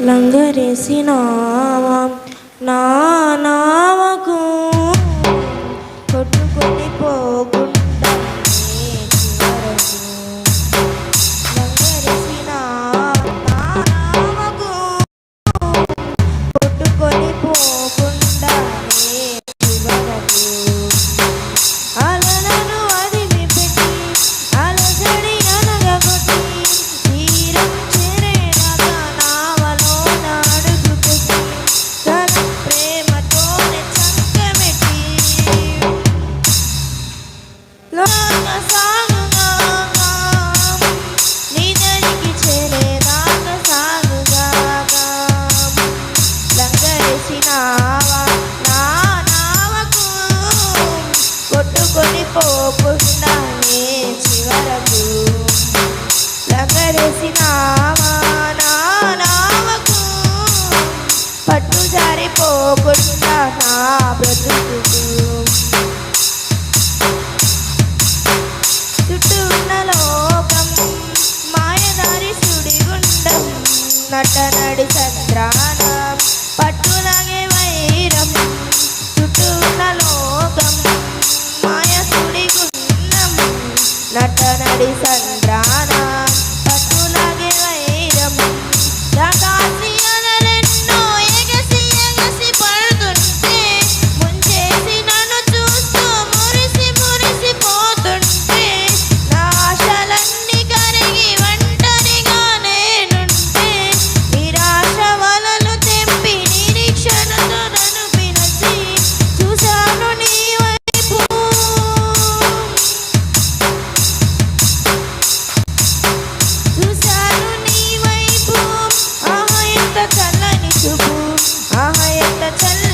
లంగరేసి నావా నా నావకు కట్టనడి చంద్రాన పట్టులాగే వైరం చుట్టూ ఉన్న లోకం మాయసుడి గుండం. నటనడి చంద్ర 다 잘라.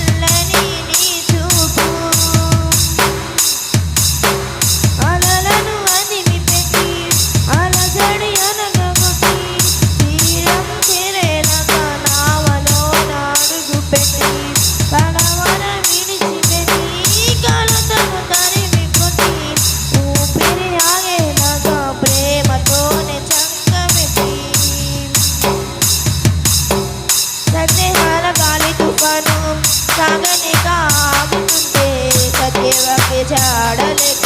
ചാടലേ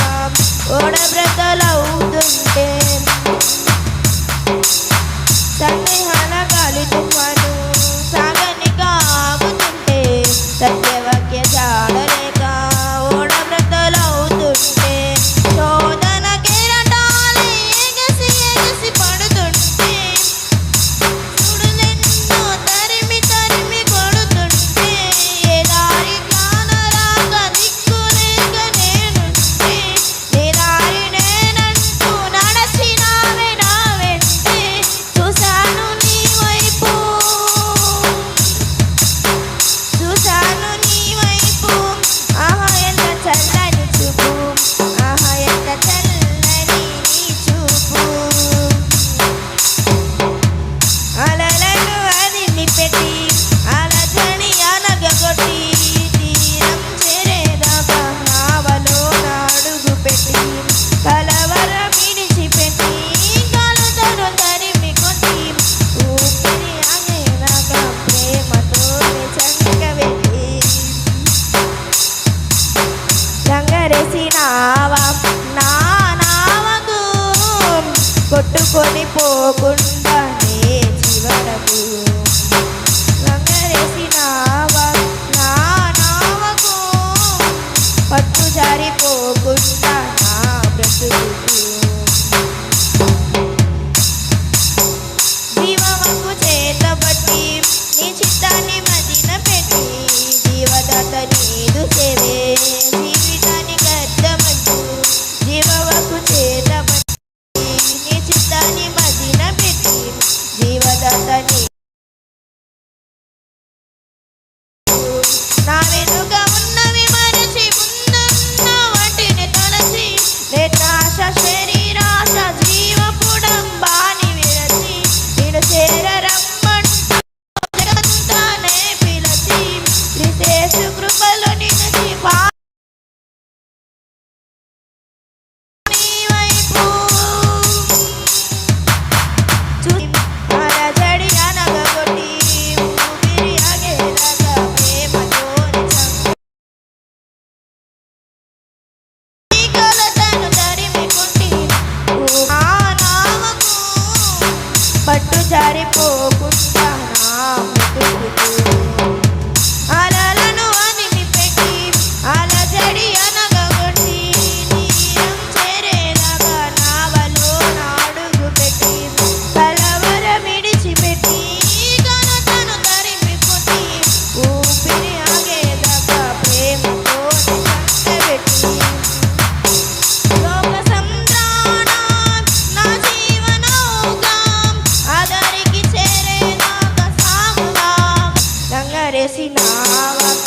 కొట్టుకొని పోకుండా నే that Pare poco, stanno, tutto, tutto. avecinaba